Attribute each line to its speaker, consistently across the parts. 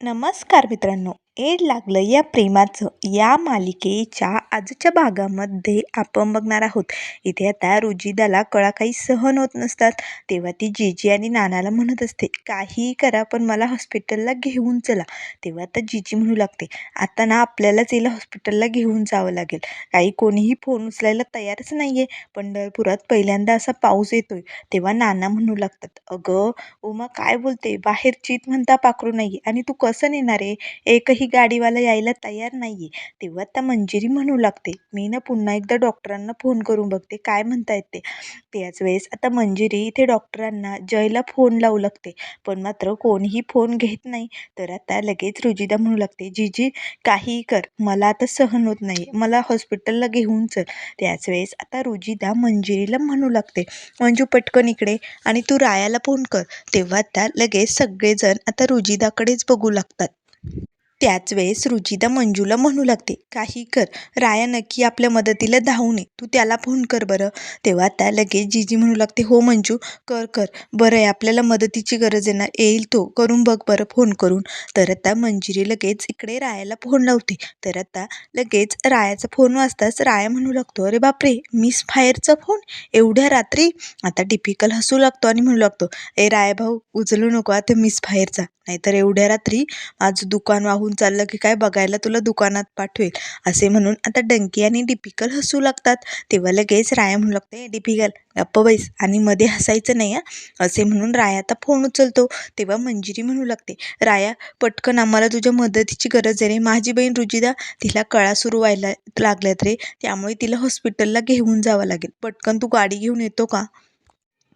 Speaker 1: नमस्कार मित्रांनो. एड लागलं या प्रेमाचं. या मालिकेच्या आजच्या भागामध्ये आपण बघणार आहोत. इथे आता रुजिदाला कळा काही सहन होत नसतात. तेव्हा ती जीजी आणि नानाला म्हणत असते काहीही करा पण मला हॉस्पिटलला घेऊन चला. तेव्हा आता जीजी म्हणू लागते आता ना आपल्यालाच हिला हॉस्पिटलला घेऊन जावं लागेल. काही कोणीही फोन उचलायला तयारच नाही आहे पंढरपुरात पहिल्यांदा असा पाऊस येतोय. तेव्हा नाना म्हणू लागतात अगं उमा काय बोलते? बाहेर चीत म्हणता पाखरू नाही आणि तू कसं नेणार आहे? एकही गाडीवाला यायला तयार नाही आहे तेव्हा त्या मंजिरी म्हणू लागते. मी ना पुन्हा एकदा डॉक्टरांना फोन करून बघते काय म्हणतायत ते. त्याच वेळेस आता मंजिरी इथे डॉक्टरांना जयला फोन लावू लागते. पण मात्र कोणीही फोन घेत नाही. तर आता लगेच रुजिदा म्हणू लागते जीजी काहीही कर. मला आता सहन होत नाही मला हॉस्पिटलला घेऊन चल. त्याच वेळेस आता रुजिदा मंजिरीला म्हणू लागते मंजू पटकन इकडे आणि तू रायाला फोन कर. तेव्हा त्या लगेच सगळेजण आता रुजिदाकडेच बघू लागतात. त्याच वेळेस रुचिता मंजूला म्हणू लागते काही कर राया नक्की आपल्या मदतीला धावू नये तू त्याला फोन कर बरं. तेव्हा त्या लगेच जीजी म्हणू लागते हो मंजू कर कर बरं आहे आपल्याला मदतीची गरज आहे ना येईल तो करून बघ बरं फोन करून. तर आता मंजिरी लगेच इकडे रायाला फोन लावते तर आता लगेच रायाचा फोन वाजताच राया म्हणू लागतो अरे बापरे मिस फायरचा फोन? एवढ्या रात्री? आता टिपिकल हसू लागतो आणि म्हणू लागतो ए राया भाऊ उचलू नको आता मिस फायरचा नाहीतर एवढ्या रात्री माझं दुकान वाहून चाललं की काय बघायला तुला दुकानात पाठवेल. असे म्हणून आता डंकी आणि डिपिकल हसू लागतात. तेव्हा लगेच राया म्हणू लागते डिपिकल गप्प बैस आणि मध्ये हसायचं नाही असे म्हणून राया आता फोन उचलतो. तेव्हा मंजिरी म्हणू लागते राया पटकन आम्हाला तुझ्या मदतीची गरज आहे रे. माझी बहीण रुजिदा तिला कळा सुरू व्हायला लागल्यात रे. त्यामुळे तिला हॉस्पिटलला घेऊन जावं लागेल. पटकन तू गाडी घेऊन येतो का?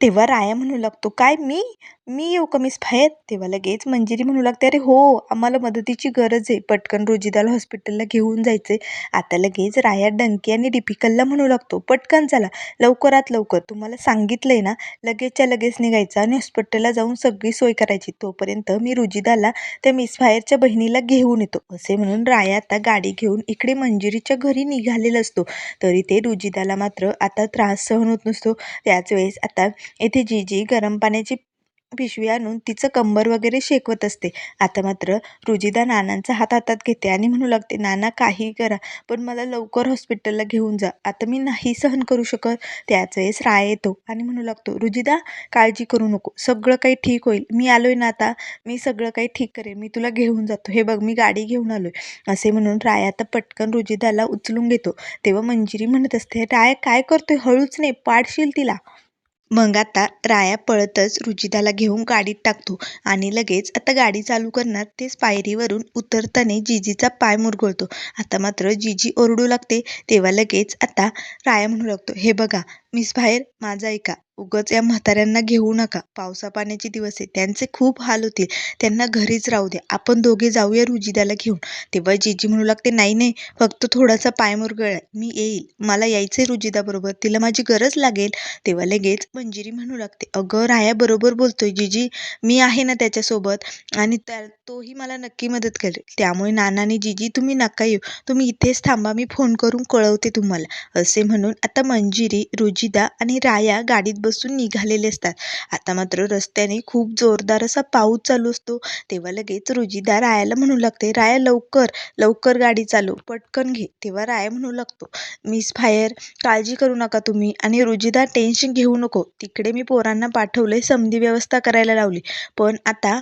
Speaker 1: तेव्हा राया म्हणू लागतो काय मी? मी येऊ का मिस बाहेर तेव्हा लगेच मंजिरी म्हणू लागते अरे हो आम्हाला मदतीची गरज आहे. पटकन रोजिदाला हॉस्पिटलला घेऊन जायचं आहे आता लगेच राया डंकी आणि डिपिकलला म्हणू लागतो पटकन चला लवकरात लवकर. तुम्हाला सांगितलं आहे ना लगेचच्या लगेच निघायचं आणि हॉस्पिटलला जाऊन सगळी सोय करायची. तोपर्यंत मी रुजिदाला त्या मिस फायरच्या बहिणीला घेऊन येतो. असे म्हणून राया आता गाडी घेऊन इकडे मंजिरीच्या घरी निघालेला असतो. तरी ते रुजिदाला मात्र आता त्रास सहन होत नसतो. त्याच वेळेस आता येथे जीजी गरम पाण्याची पिशवी आणून तिचं कंबर वगैरे शेकवत असते. आता मात्र रुजिदा नानांचा हात हातात घेते आणि म्हणू लागते नाना काही करा पण मला लवकर हॉस्पिटलला घेऊन जा. आता मी नाही सहन करू शकत. त्याच वेळेस राय येतो आणि म्हणू लागतो रुजिदा काळजी करू नको. सगळं काही ठीक होईल. मी आलोय ना आता. मी सगळं काही ठीक करेन. मी तुला घेऊन जातो. हे बघ मी गाडी घेऊन आलोय. असे म्हणून राय आता पटकन रुजिदाला उचलून घेतो. तेव्हा मंजिरी म्हणत असते राय काय करतोय? हळूच नाही पाडशील तिला. मग आता राया पळतच रुजिदाला घेऊन गाडीत टाकतो आणि लगेच आता गाडी चालू करणार तेच पायरीवरून उतरताना जिजीचा पाय मुरगळतो. आता मात्र जिजी ओरडू लागते. तेव्हा लगेच आता राया म्हणू लागतो हे बघा मिस बाहेर माझा ऐका. उगच या म्हाताऱ्यांना घेऊ नका. पावसा पाण्याचे दिवस आहे त्यांचे खूप हाल होतील. त्यांना घरीच राहू द्या. आपण दोघे जाऊया रुजिदाला घेऊन. तेव्हा जीजी म्हणू लागते नाही नाही फक्त थोडासा पाय मुरगळ. मी येईल. मला यायचं आहे रुजिदाबरोबर. तिला माझी गरज लागेल. तेव्हा लगेच मंजिरी म्हणू लागते अगं राया बरोबर बोलतोय जीजी. मी आहे ना त्याच्यासोबत आणि त्या तोही मला नक्की मदत करेल. त्यामुळे नानाने जीजी तुम्ही नका येऊ. तुम्ही इथेच थांबा. मी फोन करून कळवते तुम्हाला. असे म्हणून आता मंजिरी रुजिदा आणि राया गाडीत बसून निघालेले असतात. आता मात्र रस्त्याने खूप जोरदार असा पाऊस चालू असतो. तेव्हा लगेच रुजिदा रायाला म्हणू लागते राया लवकर लवकर गाडी चालू पटकन घे. तेव्हा राया म्हणू लागतो मिस फायर काळजी करू नका तुम्ही आणि रुजिदा टेन्शन घेऊ नको. तिकडे मी पोरांना पाठवले समधी व्यवस्था करायला लावली. पण आता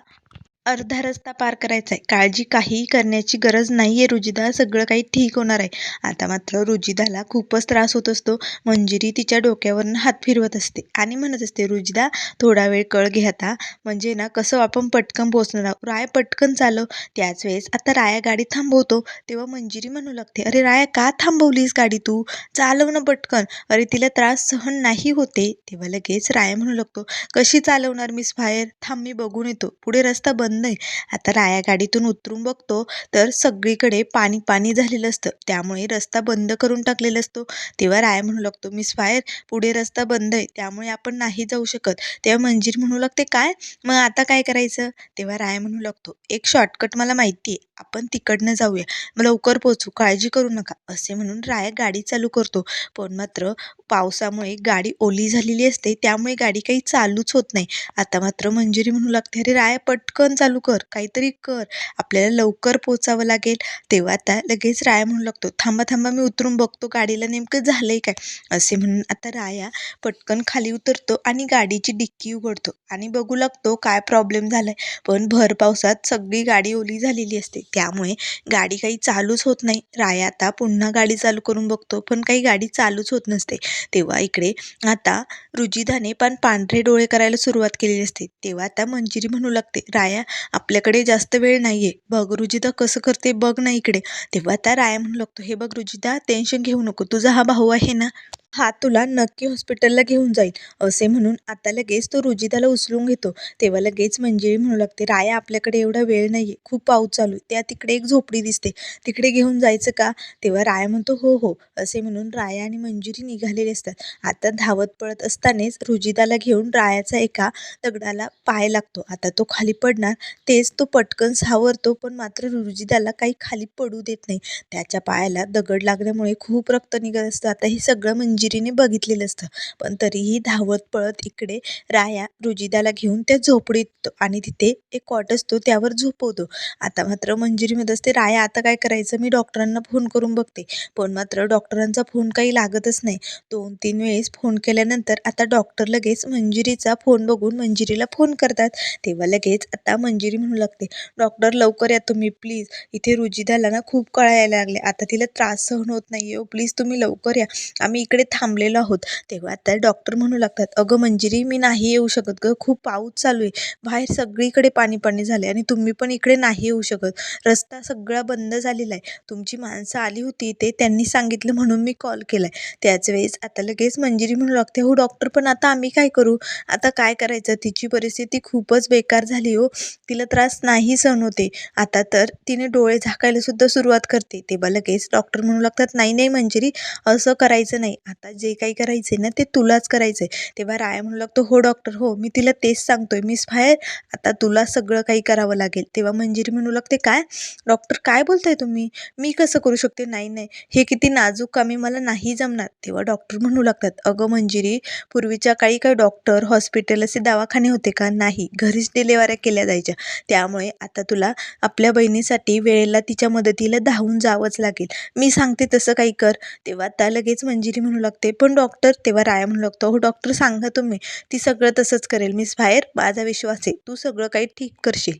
Speaker 1: अर्धा रस्ता पार करायचा आहे काळजी काहीही करण्याची गरज नाही आहे रुजिदा सगळं काही ठीक होणार आहे. आता मात्र रुजिदाला खूपच त्रास होत असतो. मंजिरी तिच्या डोक्यावरून हात फिरवत असते आणि म्हणत असते रुजिदा थोडा वेळ कळ घे आता. म्हणजे ना कसं आपण पटकन पोचणार आहोत? राय पटकन चालव. त्याच वेळेस आता राया गाडी थांबवतो. तेव्हा मंजिरी म्हणू लागते अरे राया का थांबवलीस गाडी तू? चालव ना पटकन. अरे तिला त्रास सहन नाही होते. तेव्हा लगेच राया म्हणू लागतो कशी चालवणार मिस फायर? थांब मी बघून येतो. पुढे रस्ता बंद आहे आता राया गाडीतून उतरून बघतो तर सगळीकडे पाणी पाणी झालेलं असतं. त्यामुळे रस्ता बंद करून टाकलेला असतो. तेव्हा राया म्हणू लागतो मिस फायर पुढे रस्ता बंद आहे. त्यामुळे आपण नाही जाऊ शकत. तेव्हा मंजीर म्हणू लागते काय? मग आता काय करायचं? तेव्हा राया म्हणू लागतो एक शॉर्टकट मला माहिती आहे. आपण तिकडनं जाऊया. मग लवकर पोचू काळजी करू नका. असे म्हणून राया गाडी चालू करतो. पण मात्र पावसामुळे गाडी ओली झालेली असते त्यामुळे गाडी काही चालूच होत नाही. आता मात्र मंजिरी म्हणू लागते अरे राया पटकन चालू कर काहीतरी कर. आपल्याला लवकर पोचावं लागेल. तेव्हा आता लगेच राया म्हणू लागतो थांबा थांबा मी उतरून बघतो गाडीला नेमकं झालंय काय. असे म्हणून आता राया पटकन खाली उतरतो आणि गाडीची डिक्की उघडतो आणि बघू लागतो काय प्रॉब्लेम झालाय. पण भर पावसात सगळी गाडी ओली झालेली असते त्यामुळे गाडी काही चालूच होत नाही. राया आता पुन्हा गाडी चालू करून बघतो पण काही गाडी चालूच होत नसते. तेव्हा इकडे आता रुजिदाने पण पांढरे डोळे करायला सुरुवात केलेली असते. तेव्हा आता मंजिरी म्हणू लागते राया आपल्याकडे जास्त वेळ नाहीये. बघ रुजिदा कसं करते बघ ना इकडे. तेव्हा आता राया म्हणू लागतो हे बघ रुजिदा टेन्शन घेऊ नको. तुझा हा भाऊ आहे ना? हा तुला नक्की हॉस्पिटलला घेऊन जाईल. असे म्हणून आता लगेच तो रुजिदाला उचलून घेतो. तेव्हा लगेच मंजिरी म्हणू लागते राया आपल्याकडे एवढा वेळ नाहीये. खूप पाऊस चालू आहे. त्या तिकडे एक झोपडी दिसते. तिकडे घेऊन जायचं का? तेव्हा राया म्हणतो हो हो. असे म्हणून राया आणि मंजिरी निघालेले असतात. आता धावत पळत असतानाच रुजिदाला घेऊन रायाचा एका दगडाला पाय लागतो. आता तो खाली पडणार. तेच तो पटकन सावरतो पण मात्र रुजिदाला काही खाली पडू देत नाही. त्याच्या पायाला दगड लागल्यामुळे खूप रक्त निघत असतं. आता हे सगळं मंजिरीने बघितलेलं असतं. पण तरीही धावत पळत इकडे राया रुजिदाला घेऊन त्या झोपडीत आणि तिथे एक कॉट असतो त्यावर झोपवतो. आता मात्र मंजिरीमध्ये असते राया आता काय करायचं? मी डॉक्टरांना फोन करून बघते. पण मात्र डॉक्टरांचा फोन काही लागतच नाही. दोन तीन वेळेस फोन केल्यानंतर आता डॉक्टर लगेच मंजिरीचा फोन बघून मंजिरीला फोन करतात. तेव्हा लगेच आता मंजिरी म्हणू लागते डॉक्टर लवकर या तुम्ही प्लीज. इथे रुजिदाला ना खूप कळायला लागले. आता तिला त्रास सहन होत नाही हो प्लीज तुम्ही लवकर या. आम्ही इकडे थांबलेलो आहोत. तेव्हा आता डॉक्टर म्हणू लागतात अगं मंजिरी मी नाही येऊ शकत ग. खूप पाऊस चालू आहे. बाहेर सगळीकडे पाणी पाणी झाले आणि तुम्ही पण इकडे नाही येऊ शकत. रस्ता सगळा बंद झालेला आहे. तुमची माणसं आली होती ते त्यांनी सांगितलं म्हणून मी कॉल केलाय. त्याच वेळेस आता लगेच मंजिरी म्हणू लागते हो डॉक्टर पण आता आम्ही काय करू? आता काय करायचं? तिची परिस्थिती खूपच बेकार झाली हो. तिला त्रास नाही सहन होते. आता तर तिने डोळे झाकायला सुद्धा सुरुवात करते. तेव्हा लगेच डॉक्टर म्हणू लागतात नाही नाही मंजिरी असं करायचं नाही. आता जे काही करायचंय ना ते तुलाच करायचंय. तेव्हा राया म्हणू लागतो हो डॉक्टर हो मी तिला तेच सांगतोय. मिस फायर आता तुला सगळं काही करावं लागेल. तेव्हा मंजिरी म्हणू लागते काय? डॉक्टर काय बोलताय तुम्ही? मी कसं करू शकते? नाही नाही. हे किती नाजूक कामी मला नाही जमणार. तेव्हा डॉक्टर म्हणू लागतात अगं मंजिरी पूर्वीच्या काळी काय डॉक्टर हॉस्पिटल असे दवाखाने होते का? नाही. घरीच डिलेवऱ्या केल्या जायच्या. त्यामुळे आता तुला आपल्या बहिणीसाठी वेळेला तिच्या मदतीला धावून जावंच लागेल. मी सांगते तसं काही कर. तेव्हा त्या लगेच मंजिरी म्हणू लागते. पण डॉक्टर तेव्हा राया म्हणू लागतो हो डॉक्टर सांगा तुम्ही ती सगळं तसंच करेल मिस बाहेर माझा विश्वास आहे तू सगळं काही ठीक करशील.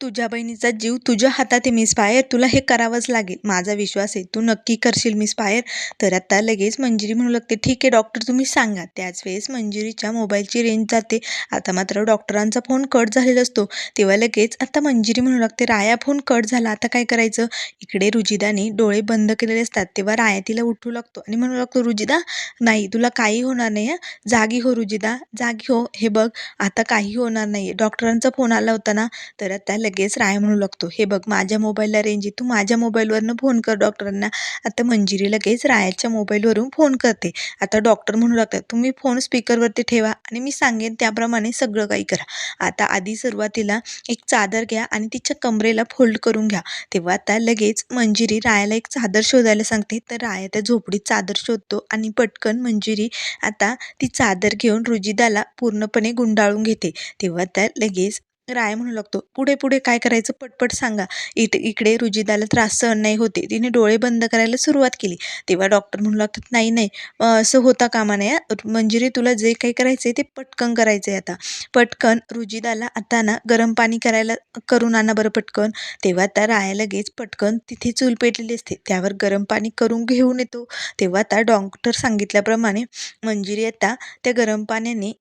Speaker 1: तुझ्या बहिणीचा जीव तुझ्या हातात आहे मिस फायर तुला हे करावंच लागेल. माझा विश्वास आहे तू नक्की करशील मिस फायर तर आता लगेच मंजिरी म्हणू लागते. ठीक आहे डॉक्टर तुम्ही सांगा. त्याच वेळेस मंजिरीच्या मोबाईलची रेंज जाते. आता मात्र डॉक्टरांचा फोन कट झालेला असतो. तेव्हा लगेच आता मंजिरी म्हणू लागते. राया फोन कट झाला. आता काय करायचं? इकडे रुजिदाने डोळे बंद केलेले असतात. तेव्हा राया तिला उठू लागतो आणि म्हणू लागतो रुजिदा नाही तुला काही होणार नाही हं जागी हो रुजिदा. जागी हो. हे बघ आता काही होणार नाही डॉक्टरांचा फोन आला होता ना? तर आता लगेच राय म्हणू लागतो. हे बघ माझ्या मोबाईलला रेंज आहे. तू माझ्या मोबाईलवरनं फोन कर डॉक्टरांना आता मंजिरी लगेच रायाच्या मोबाईलवरून फोन करते. आता डॉक्टर म्हणू लागतात तुम्ही फोन स्पीकरवरती ठेवा आणि मी सांगेन त्याप्रमाणे सगळं काही करा. आता आधी सुरुवातीला एक चादर घ्या आणि तिच्या कमरेला फोल्ड करून घ्या. तेव्हा आता लगेच मंजिरी रायाला एक चादर शोधायला सांगते. तर राया त्या झोपडीत चादर शोधतो आणि पटकन मंजिरी आता ती चादर घेऊन रुजिदाला पूर्णपणे गुंडाळून घेते. तेव्हा त्या लगेच राय म्हणू लागतो. पुढे पुढे काय करायचं? पटपट सांगा. इथे इकडे रुजिदाला त्रास सहन नाही होते. तिने डोळे बंद करायला सुरुवात केली. तेव्हा डॉक्टर म्हणू लागतात नाही नाही. असं होता कामा नाही मंजिरी तुला जे काही करायचं आहे ते पटकन करायचं आहे आता. पटकन रुजिदाला आता ना गरम पाणी करायला करून आणा बरं पटकन. तेव्हा त्या राया लगेच पटकन तिथे चूल पेटलेली असते. त्यावर गरम पाणी करून घेऊन येतो. तेव्हा त्या डॉक्टर सांगितल्याप्रमाणे मंजिरी आता त्या गरम पाण्याने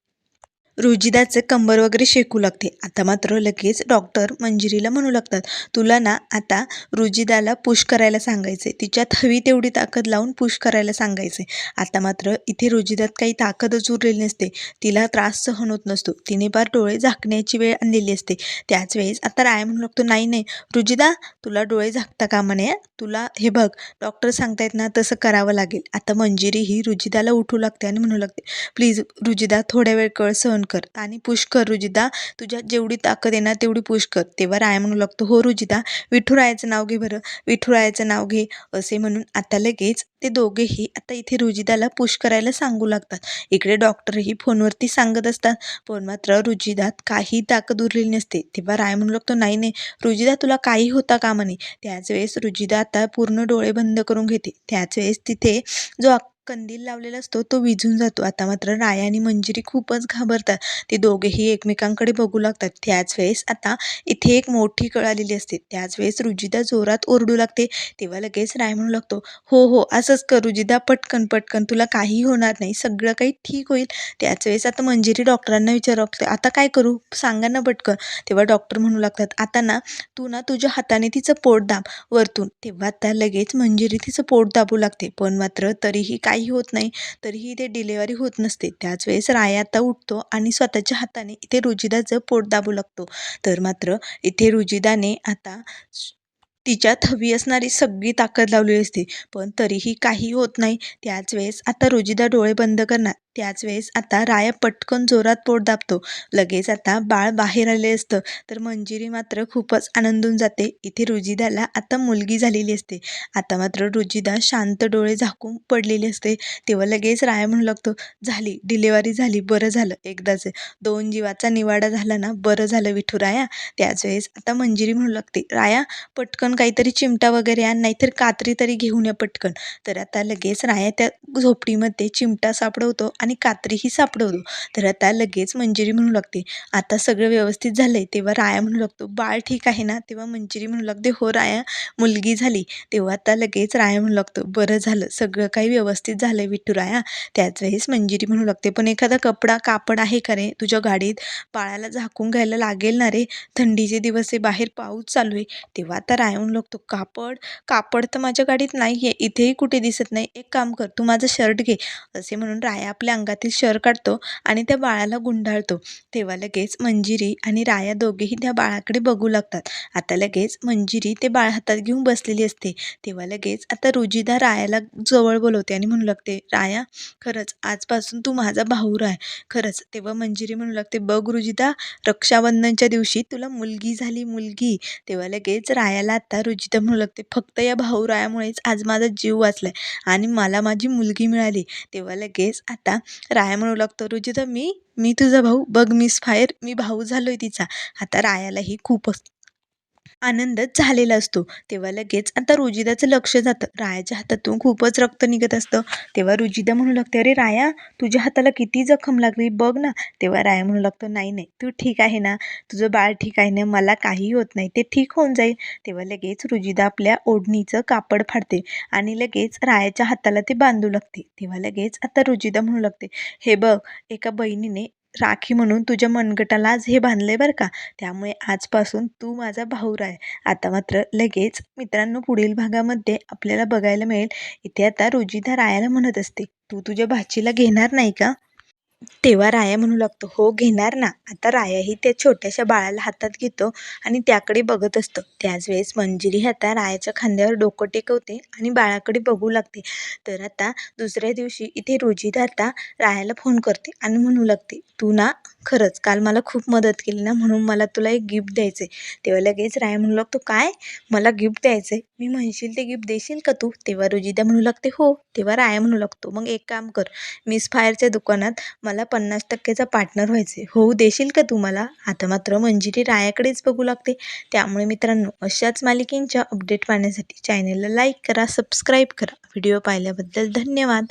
Speaker 1: रुजिदाचं कंबर वगैरे शेकू लागते. आता मात्र लगेच डॉक्टर मंजिरीला म्हणू लागतात तुला ना आता रुजिदाला पुश करायला सांगायचे तिच्यात हवी तेवढी ताकद लावून पुश करायला सांगायचे आता मात्र इथे रुजिदात काही ताकदच उरलेली नसते. तिला त्रास सहन होत नसतो. तिने पार डोळे झाकण्याची वेळ आणलेली असते. त्याच वेळेस आता राय म्हणू लागतो नाही नाही. रुजिदा तुला डोळे झाकता कामा नये. तुला हे बघ डॉक्टर सांगतायत ना तसं करावं लागेल. आता मंजिरी ही रुजिदाला उठू लागते आणि म्हणू लागते प्लीज रुजिदा थोड्या वेळ कळ सहन कर. आणि पुश कर रुजिदा तुझ्यात जेवढी ताकद आहे ना तेवढी पुश कर. तेव्हा राया म्हणू लागतो हो रुजिदा विठुरायाचं नाव घे बरं. विठुरायाचं नाव घे असे म्हणून आता लगेच ते दोघेही आता इथे रुजिदाला पुश करायला सांगू लागतात. इकडे डॉक्टरही फोनवरती सांगत असतात. पण मात्र रुजिदात काही ताकद उरलेली नसते. तेव्हा राय म्हणू लागतो नाही नाही रुजिदा तुला काही होता कामा नये. त्याच वेळेस रुजिदा आता पूर्ण डोळे बंद करून घेते. त्याच वेळेस तिथे जो कंदील लावलेला असतो तो विझून जातो. आता मात्र राया आणि मंजिरी खूपच घाबरतात. ते दोघेही एकमेकांकडे बघू लागतात. त्याच वेळेस आता इथे एक मोठी कळ आलेली असते. त्याच वेळेस रुजिदा जोरात ओरडू लागते. तेव्हा लगेच राय म्हणू लागतो हो हो असंच कर रुजिदा पटकन पटकन तुला काही होणार नाही. सगळं काही ठीक होईल. त्याच वेळेस आता मंजिरी डॉक्टरांना विचारू लागते आता काय करू? सांगा ना पटकन. तेव्हा डॉक्टर म्हणू लागतात आता ना तू ना तुझ्या हाताने तिचं पोट दाब वरतून. तेव्हा आता लगेच मंजिरी तिचं पोट दाबू लागते. पण मात्र तरीही काही होत नाही तरीही इथे डिलेवरी होत नसते. त्याच वेळेस राया आता उठतो आणि स्वतःच्या हाताने इथे रुजिदाचं पोट दाबू लागतो. तर मात्र इथे रुजिदाने आता तिच्यात हवी असणारी सगळी ताकद लावलेली असते. पण तरीही काही होत नाही. त्याच वेळेस आता रुजिदा डोळे बंद करणार त्याच वेळेस आता राया पटकन जोरात पोट दाबतो. लगेच आता बाळ बाहेर आले असतं. तर मंजिरी मात्र खूपच आनंदून जाते. इथे रुजिदाला आता मुलगी झालेली असते. आता मात्र रुजिदा शांत डोळे झाकून पडलेली असते. तेव्हा लगेच राया म्हणू लागतो झाली डिलेवरी झाली बरं झालं एकदाच. दोन जीवाचा निवाडा झाला ना बरं झालं विठू राया. त्याच वेळेस आता मंजिरी म्हणू लागते राया पटकन काहीतरी चिमटा वगैरे आण नाहीतर कात्री तरी घेऊन या पटकन. तर आता लगेच राया त्या झोपडीमध्ये चिमटा सापडवतो आणि आणि कात्रीही सापडवलो तर आता लगेच मंजिरी म्हणू लागते. आता सगळं व्यवस्थित झालंय. तेव्हा राया म्हणू लागतो बाळ ठीक आहे ना? तेव्हा मंजिरी म्हणू लागते हो राया मुलगी झाली. तेव्हा आता लगेच राया म्हणू लागतो बरं झालं सगळं काही व्यवस्थित झालंय विठू राया. त्याच वेळेस मंजिरी म्हणू लागते पण एखादा कपडा कापड आहे का रे? तुझ्या गाडीत बाळाला झाकून घ्यायला लागेल ना रे? थंडीचे दिवस आहे बाहेर पाऊस चालू आहे. तेव्हा आता राया म्हणू लागतो कापड कापड तर माझ्या गाडीत नाही आहे इथेही कुठे दिसत नाही. एक काम कर तू माझं शर्ट घे. असे म्हणून राया आपल्या अंगातील शर काढतो आणि त्या बाळाला गुंडाळतो. तेव्हा लगेच मंजिरी आणि राया दोघेही त्या बाळाकडे बघू लागतात. आता लगेच मंजिरी ते बाळ हातात घेऊन बसलेली असते. तेव्हा लगेच आता रुजिदा रायाला जवळ बोलवते आणि म्हणू लागते राया खरंच आजपासून तू माझा भाऊ राय खरंच. तेव्हा मंजिरी म्हणू लागते बघ रुजिदा रक्षाबंधनच्या दिवशी तुला मुलगी झाली मुलगी. तेव्हा लगेच रायाला आता रुजिदा म्हणू लागते फक्त या भाऊ रायामुळेच आज माझा जीव वाचलाय आणि मला माझी मुलगी मिळाली. तेव्हा लगेच आता राया म्हणू लागतो रुजिता मी मी तुझा भाऊ बघ मिस फायर मी भाऊ झालोय तिचा. आता रायालाही खूपच आनंदच झालेला असतो. तेव्हा लगेच आता रुजिदाचं लक्ष जातं. रायाच्या हातातून खूपच रक्त निघत असतं. तेव्हा रुजिदा म्हणू लागते अरे राया तुझ्या हाताला किती जखम लागली बघ ना. तेव्हा राया म्हणू लागतो नाही नाही तू ठीक आहे ना. तुझं बाळ ठीक आहे ना. मला काही होत नाही. ते ठीक होऊन जाईल. तेव्हा लगेच रुजिदा आपल्या ओढणीचं कापड फाडते आणि लगेच रायाच्या हाताला ते बांधू लागते. तेव्हा लगेच आता रुजिदा म्हणू लागते हे बघ एका बहिणीने राखी म्हणून तुझ्या मनगटाला आज हे बांधलंय बरं का? त्यामुळे आजपासून तू माझा भाऊ आहे. आता मात्र लगेच मित्रांनो पुढील भागामध्ये आपल्याला बघायला मिळेल. इथे आता रुजिदा रायाला म्हणत असते तू तुझ्या भाचीला घेणार नाही का? तेव्हा राया म्हणू लागतो हो घेणार ना. आता रायाही त्या छोट्याशा बाळाला हातात घेतो आणि त्याकडे बघत असतो. त्याच वेळेस मंजिरी आता रायाच्या खांद्यावर डोकं टेकवते आणि बाळाकडे बघू लागते. तर आता दुसऱ्या दिवशी इथे रुजिदा आता रायाला फोन करते आणि म्हणू लागते तू ना खरंच काल मला खूप मदत केली ना म्हणून मला तुला एक गिफ्ट द्यायचं आहे तेव्हा लगेच राय म्हणू लागतो काय? मला गिफ्ट द्यायचं आहे मी म्हणशील ते गिफ्ट देशील का तू? तेव्हा रुजिदा म्हणू लागते हो. तेव्हा राया म्हणू लागतो मग एक काम कर. मिस फायरच्या दुकानात मला पन्नास टक्केचा पार्टनर व्हायचे होऊ देशील का तू मला? आता मात्र मंजिरी रायाकडेच बघू लागते. त्यामुळे मित्रांनो अशाच मालिकेंच्या अपडेट पाहण्यासाठी चॅनेलला लाईक करा सबस्क्राईब करा. व्हिडिओ पाहिल्याबद्दल धन्यवाद.